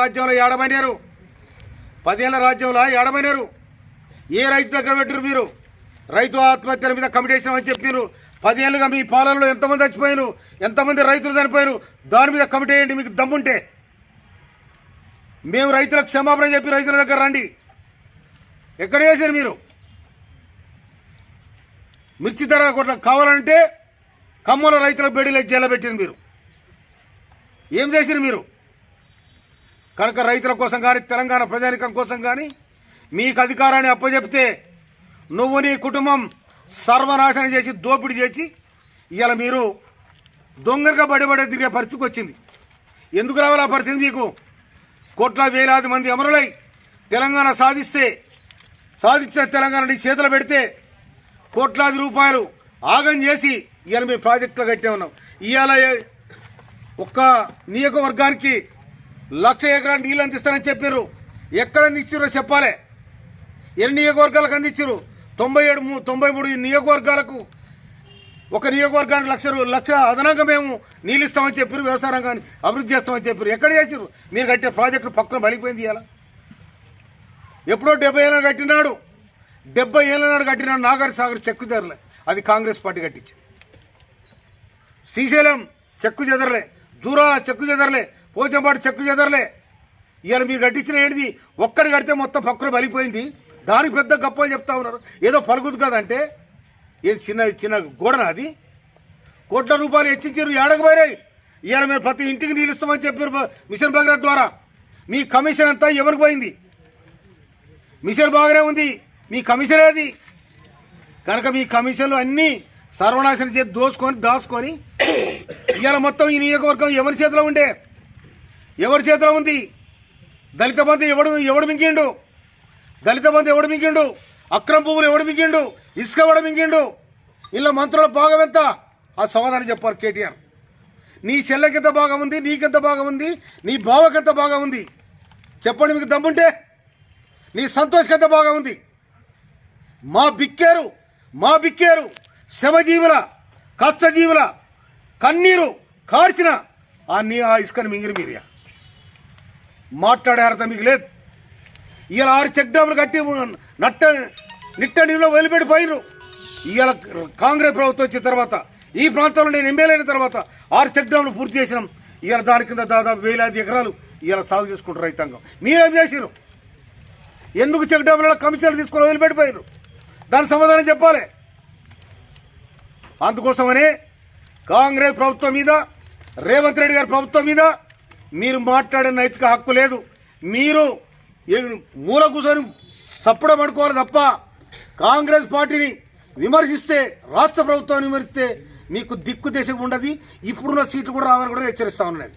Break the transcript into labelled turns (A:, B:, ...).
A: రాజ్యంలో ఏడమైనారు పదేళ్ళ రాజ్యంలో ఏడమైనారు ఏ రైతు దగ్గర పెట్టారు మీరు? రైతు ఆత్మహత్యల మీద కమిటేషన్ అని చెప్పారు. పదేళ్ళుగా మీ పాలనలో ఎంతమంది చచ్చిపోయారు? ఎంతమంది రైతులు చనిపోయారు? దాని మీద కమిటీ వేయండి మీకు దమ్ముంటే. మేము రైతులకు క్షమాపణ చెప్పి రైతుల దగ్గర రండి. ఎక్కడ చేశారు మీరు? మిర్చి ధర కూడా కావాలంటే ఖమ్మంలో రైతులకు బెడీలకు జైలు పెట్టారు మీరు. ఏం చేశారు మీరు? కనుక రైతుల కోసం కానీ తెలంగాణ ప్రజానికం కోసం కానీ మీకు అధికారాన్ని అప్పచెప్తే నువ్వు నీ కుటుంబం సర్వనాశనం చేసి దోపిడీ చేసి ఇవాళ మీరు దొంగగా బడిబడే తిరిగే పరిస్థితికి వచ్చింది. ఎందుకు రావాలి ఆ పరిస్థితి మీకు? కోట్ల వేలాది మంది అమరులై తెలంగాణ సాధిస్తే సాధించిన తెలంగాణని చేతులు పెడితే కోట్లాది రూపాయలు ఆగం చేసి ఇవాళ మేము ప్రాజెక్టులు కట్టే ఉన్నాం. ఇవాళ ఒక్క నియోజకవర్గానికి లక్ష ఎకరాల నీళ్ళు అందిస్తానని చెప్పారు ఎక్కడ అందించారో చెప్పాలి. ఎన్ని నియోగవర్గాలకు అందించారు తొంభై ఏడు తొంభై మూడు నియోగవర్గాలకు ఒక నియోగవర్గానికి లక్ష లక్ష అదనంగా మేము నీళ్ళు ఇస్తామని చెప్పారు వ్యవసాయ రంగాన్ని అభివృద్ధి చేస్తామని చెప్పారు ఎక్కడ చేసారు మీరు కట్టే ప్రాజెక్టు పక్కన బలిపోయింది ఇలా ఎప్పుడో డెబ్బై ఏళ్ళ కట్టినాడు. డెబ్బై ఏళ్ళ నాడు కట్టినాడు నాగార్ సాగర్ చెక్కు చెదరలే అది కాంగ్రెస్ పార్టీ కట్టించింది. శ్రీశైలం చెక్కు చెదరలే. దూరాల చెక్కు చెదరలే. పోచంపాటు చెక్కు చెదరలే. ఇవాళ మీరు కట్టించిన ఏంటిది? ఒక్కడి కడితే మొత్తం పక్కన బలిపోయింది. దానికి పెద్ద గొప్ప చెప్తా ఉన్నారు. ఏదో పలుకుదు కదంటే? ఏది చిన్న చిన్న గోడన అది? కోట్ల రూపాయలు హెచ్చించారు ఏడకపోయినాయి ఇవాళ మేము ప్రతి ఇంటికి నీళ్ళు చెప్పారు మిషన్ భగీరథ ద్వారా. మీ కమిషన్ అంతా ఎవరికి పోయింది? మిషన్ బాగానే ఉంది. మీ కమిషన్ ఏది? కనుక మీ కమిషన్లు అన్నీ సర్వనాశనం చేసి దోసుకొని దాచుకొని ఇవాళ మొత్తం ఈ నియోజకవర్గం ఎవరి చేతిలో ఉండే? ఎవరి చేతిలో ఉంది? దళిత బంధు ఎవడు? ఎవడు మింగిండు? దళిత బంధు ఎవడు మింగిండు? అక్రమ పువ్వులు ఎవడు మింగిండు? ఇసుక ఎవడు మింగిండు? ఇలా మంత్రుల భాగం ఎంత? ఆ సమాధానం చెప్పారు కేటీఆర్. నీ చెల్లెకెంత బాగా ఉంది? నీకెంత బాగా ఉంది? నీ బావకెంత బాగా ఉంది? చెప్పండి మీకు దమ్ముంటే. నీ సంతోషకెంత బాగా ఉంది? మా బిక్కేరు మా బిక్కేరు శ్రమజీవుల కష్టజీవుల కన్నీరు కార్చిన ఆ నీ ఆ ఇసుకని మింగిరి మీరియా మాట్లాడే అర్థం మీకు లేదు. ఇవాళ ఆరు చెక్ డ్యాములు కట్టి నట్ట నిట్ట నీళ్ళు వదిలిపెట్టి పోయినరు ఇవాళ కాంగ్రెస్ ప్రభుత్వం వచ్చిన తర్వాత ఈ ప్రాంతంలో నేను ఎమ్మెల్యే అయిన తర్వాత ఆరు చెక్ డ్యాములు పూర్తి చేసినాం. ఇవాళ దాని కింద దాదాపు వేలాది ఎకరాలు ఇవాళ సాగు చేసుకుంటారు రైతాంగం. మీరేం చేసిరు ఎందుకు చెక్ డ్యాములలో కమిషన్లు తీసుకొని వదిలిపెట్టిపోయారు దాని సమాధానం చెప్పాలి. అందుకోసమనే కాంగ్రెస్ ప్రభుత్వం మీద రేవంత్ రెడ్డి గారి ప్రభుత్వం మీద మీరు మాట్లాడే నైతిక హక్కు లేదు. మీరు మూల కూర్చొని సప్పుడు పడుకోవాలి తప్ప కాంగ్రెస్ పార్టీని విమర్శిస్తే రాష్ట్ర ప్రభుత్వాన్ని విమర్శిస్తే మీకు దిక్కు దేశం ఉండదు. ఇప్పుడున్న సీట్లు కూడా రావాలని కూడా హెచ్చరిస్తా ఉన్నాను